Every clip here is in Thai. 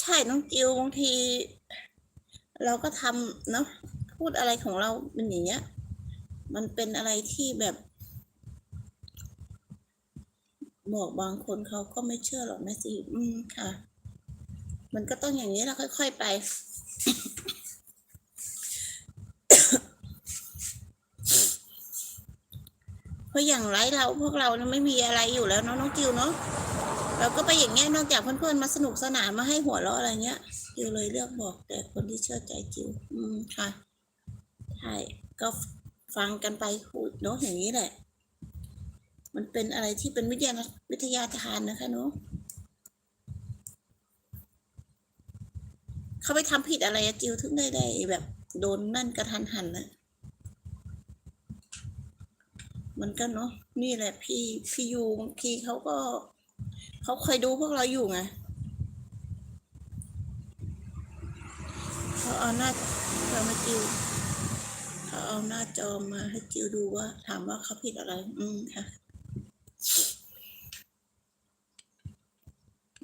ใช่น้องจิวบางที เราก็ทำเนาะพูดอะไรของเราเป็นอย่างเงี้ย มันเป็นอะไรที่แบบบอกบางคนเขาก็ไม่เชื่อหรอกนะสิอืมค่ะ มันก็ต้องอย่างนี้แล้วค่อย ๆไป เพราะอย่างไรเราพวกเราไม่มีอะไรอยู่แล้วเนาะน้องจิวเนาะ เราก็ไปอย่างเงี้ยนอกจากเพื่อนๆมาสนุกสนานมาให้หัวเราะอะไรเงี้ยจิวเลยเลือกบอกแต่คนที่เชื่อใจจิวอืมค่ะใช่ก็ฟังกันไปเนาะอย่างนี้แหละ มันเป็นอะไรที่เป็นวิทยาวิทยาทานนะคะเนาะเขาไปทำผิดอะไรจิวถึงได้ได้แบบโดนนั่นกระทันหันนะมันก็เนาะนี่แหละพี่พี่ยูบางทีเขาก็ เขาเคยดูพวกเราอยู่ไงเขาเอาหน้าจอมาจิวเขาเอาหน้าจอมาให้จิวดูว่า ถามว่าเขาผิดอะไร อืมค่ะ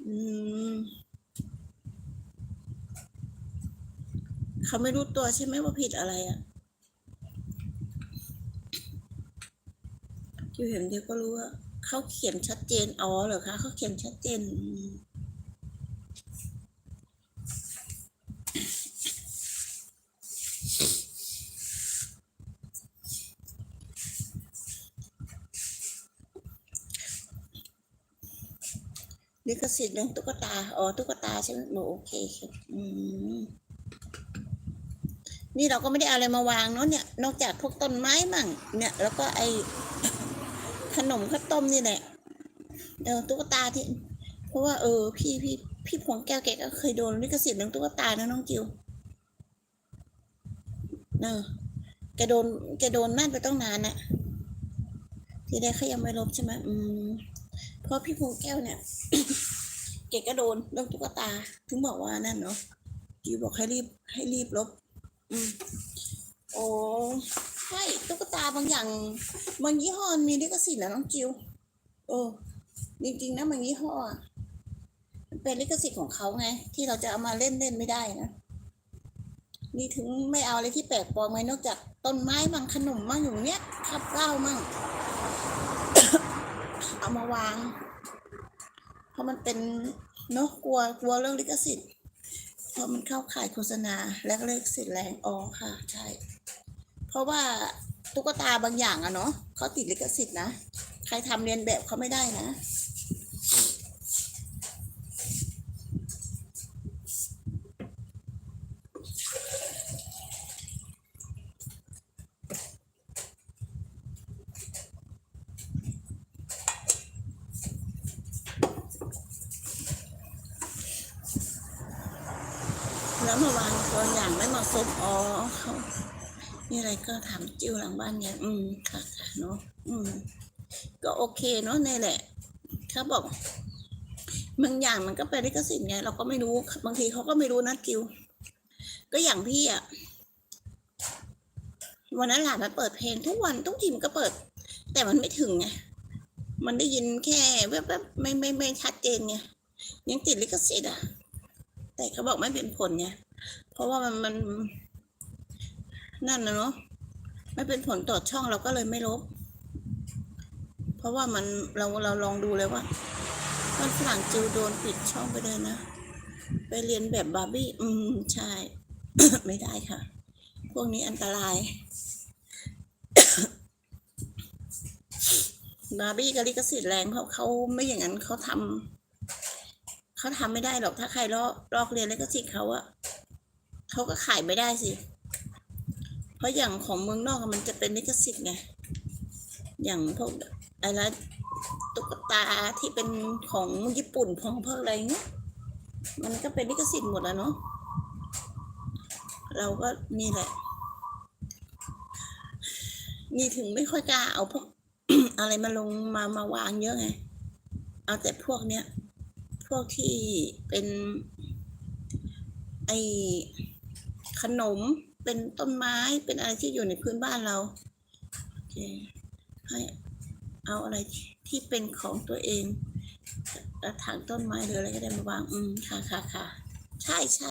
อืมเขาไม่รู้ตัวใช่ไหมว่าผิดอะไรอะจิวเห็นเดียวก็รู้ว่า เขาเขียนชัดเจนอ๋อเหรอคะเขาเขียนชัดเจนลิขสิทธิ์เรื่องตุ๊กตา อ๋อ ตุ๊กตาใช่ไหมโอเคครับอืมนี่เราก็ไม่ได้เอาอะไรมาวางเนาะเนี่ย นอกจากพวกต้นไม้มั่ง เนี่ย แล้วก็ไอ ขนมข้าวต้มนี่แหละเออตุ๊กตาที่ เพราะว่าเออ พี่พี่พี่พวงแก้วแกก็เคยโดนลิขสิทธิ์เรื่องตุ๊กตานะน้องจิวเออแกโดนแกโดนนั่นไปต้องนานน่ะทีแรกเขายังไม่ลบใช่ไหมอืมเพราะพี่พวงแก้วเนี่ยแกก็โดนเรื่องตุ๊กตา ถึงบอกว่านั่นเนาะจิวบอกให้รีบให้รีบลบ อืมโอ้ใช่ตุ๊กตาบางอย่าง บางยี่ห้อมีลิขสิทธิ์นะน้องจิวโอ้จริงๆนะบางยี่ห้อมันเป็นลิขสิทธิ์ของเขาไง ที่เราจะเอามาเล่นเล่นไม่ได้นะนี่ถึงไม่เอาอะไรที่แปลกปลอมไงนอกจากต้นไม้บางขนมบางอยู่เนี้ยขับเหล้ามั่งเอามาวาง เพราะมันเป็นเนอะกลัวกลัวเรื่องลิขสิทธิ์เพราะมันเข้าข่ายโฆษณาและลิขสิทธิ์แรงอ๋อค่ะ ใช่ เพราะว่า ตุ๊กตาบางอย่างอะเนาะเขาติดลิขสิทธิ์นะ ใครทำเรียนแบบเขาไม่ได้นะแล้วมาวางตัวอย่างไม่เหมาะสมอ๋อ มีอะไรก็ถามจิ้วหลังบ้านเนี่ยอืมค่ะค่ะเนาะอืม ก็โอเคเนาะนี่แหละเขาบอกบางอย่างมันก็เป็นลิขสิทธิ์ไงเราก็ไม่รู้บางทีเขาก็ไม่รู้นะจิว ก็อย่างพี่อะวันนั้นหลานมันเปิดเพลงทุกวันทุกทีมันก็เปิด แต่มันไม่ถึงไงมันได้ยินแค่แวบๆไม่ไม่ไม่ชัดเจนไงยังติดลิขสิทธิ์อะแต่เขาบอกไม่เป็นผลไงเพราะว่ามันมัน นั่นนะเนาะไม่เป็นผลต่อช่องเราก็เลยไม่ลบ เพราะว่ามันเราเราลองดูเลยว่ามันฝรั่งจิวโดนปิดช่องไปเลยนะ ไปเรียนแบบบาร์บี้ อืม ใช่ ไม่ได้ค่ะ พวกนี้อันตราย บาร์บี้กับลิขสิทธิ์แรงเขาะเขาไม่อย่างนั้นเขาทำเขาทำไม่ได้หรอกถ้าใครลอกลอกเรียนลิขสิทธิ์เขาอะเขาก็ขายไม่ได้สิ เพราะอย่างของเมืองนอกมันจะเป็นลิขสิทธิ์ไง อย่างพวกอะไรตุ๊กตาที่เป็นของญี่ปุ่นของพวกอะไรเงี้ย มันก็เป็นลิขสิทธิ์หมดแล้วเนาะ เราก็นี่แหละ นี่ถึงไม่ค่อยกล้าเอาพวกอะไรมาลงมามาวางเยอะไง เอาแต่พวกเนี้ย พวกที่เป็นไอขนม เป็นต้นไม้เป็นอะไรที่อยู่ในพื้นบ้านเราโอเคให้เอาอะไรที่เป็นของตัวเองกระถางต้นไม้หรืออะไรก็ได้มาวาง อืมค่ะค่ะค่ะใช่ใช่